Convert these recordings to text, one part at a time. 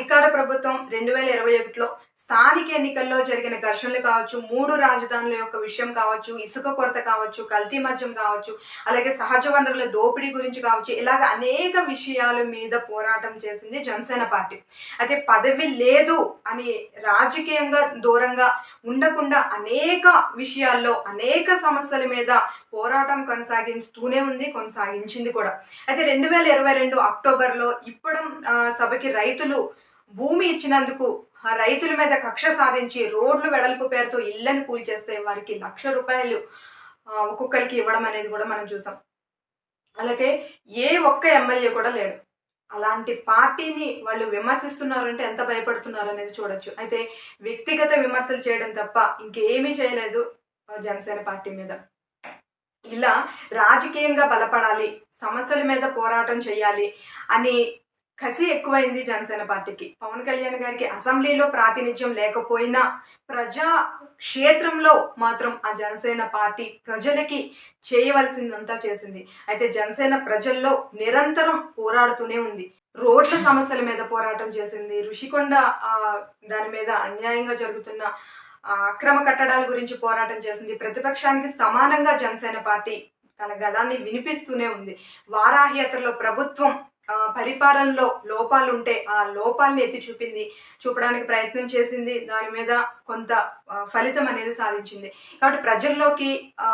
అధికార ప్రభుత్వం రెండు వేల ఇరవై ఒకటిలో స్థానిక ఎన్నికల్లో జరిగిన ఘర్షణలు కావచ్చు మూడు రాజధానుల యొక్క విషయం కావచ్చు ఇసుక కొరత కావచ్చు కల్తీ మద్యం కావచ్చు అలాగే సహజ వనరుల దోపిడీ గురించి కావచ్చు ఇలాగ అనేక విషయాల మీద పోరాటం చేసింది జనసేన పార్టీ. అయితే పదవి లేదు అని రాజకీయంగా దూరంగా ఉండకుండా అనేక విషయాల్లో అనేక సమస్యల మీద పోరాటం కొనసాగిస్తూనే ఉంది కొనసాగించింది కూడా. అయితే రెండు వేల ఇరవై రెండు అక్టోబర్లో ఇప్పడం సభకి రైతులు భూమి ఇచ్చినందుకు ఆ రైతుల మీద కక్ష సాధించి రోడ్లు వెడల్పు పేరుతో ఇళ్ళను కూల్చేస్తే వారికి లక్ష రూపాయలు ఒక్కొక్కరికి ఇవ్వడం అనేది కూడా మనం చూసాం. అలాగే ఏ ఒక్క ఎమ్మెల్యే కూడా లేడు. అలాంటి పార్టీని వాళ్ళు విమర్శిస్తున్నారంటే ఎంత భయపడుతున్నారు అనేది చూడొచ్చు. అయితే వ్యక్తిగత విమర్శలు చేయడం తప్ప ఇంకేమీ చేయలేదు జనసేన పార్టీ మీద. ఇలా రాజకీయంగా బలపడాలి సమస్యల మీద పోరాటం చేయాలి అని కసి ఎక్కువైంది జనసేన పార్టీకి. పవన్ కళ్యాణ్ గారికి అసెంబ్లీలో ప్రాతినిధ్యం లేకపోయినా ప్రజా క్షేత్రంలో మాత్రం ఆ జనసేన పార్టీ ప్రజలకి చేయవలసిందంతా చేసింది. అయితే జనసేన ప్రజల్లో నిరంతరం పోరాడుతూనే ఉంది. రోడ్ల సమస్యల మీద పోరాటం చేసింది. ఋషికొండ దాని మీద అన్యాయంగా జరుగుతున్న అక్రమ కట్టడాల గురించి పోరాటం చేసింది. ప్రతిపక్షానికి సమానంగా జనసేన పార్టీ తన గళాన్ని వినిపిస్తూనే ఉంది. వారాహ్యతలో ప్రభుత్వం పరిపాలనలో లోపాలు ఉంటే ఆ లోపాలని ఎత్తి చూపింది చూపడానికి ప్రయత్నం చేసింది దాని మీద కొంత ఫలితం అనేది సాధించింది. కాబట్టి ప్రజల్లోకి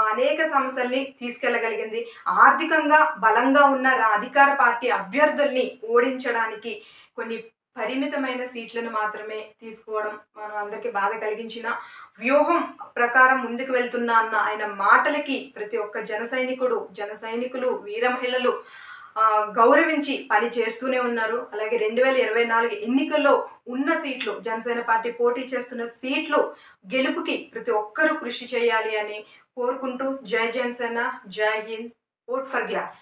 అనేక సమస్యల్ని తీసుకెళ్ళగలిగింది ఆర్థికంగా బలంగా ఉన్న రా- అధికార పార్టీ అభ్యర్థుల్ని ఓడించడానికి కొన్ని పరిమితమైన సీట్లను మాత్రమే తీసుకోవడం మనం అందరికీ బాధ కలిగించిన వ్యూహం ప్రకారం ముందుకు వెళ్తున్నా అన్న ఆయన మాటలకి ప్రతి ఒక్క జన సైనికుడు జన సైనికులు వీర మహిళలు గౌరవించి పని చేస్తూనే ఉన్నారు. అలాగే రెండు వేల ఇరవై నాలుగు ఎన్నికల్లో ఉన్న సీట్లు జనసేన పార్టీ పోటీ చేస్తున్న సీట్లు గెలుపుకి ప్రతి ఒక్కరూ కృషి చేయాలి అని కోరుకుంటూ జై జనసేన జై హింద్ ఓట్ ఫర్ గ్లాస్.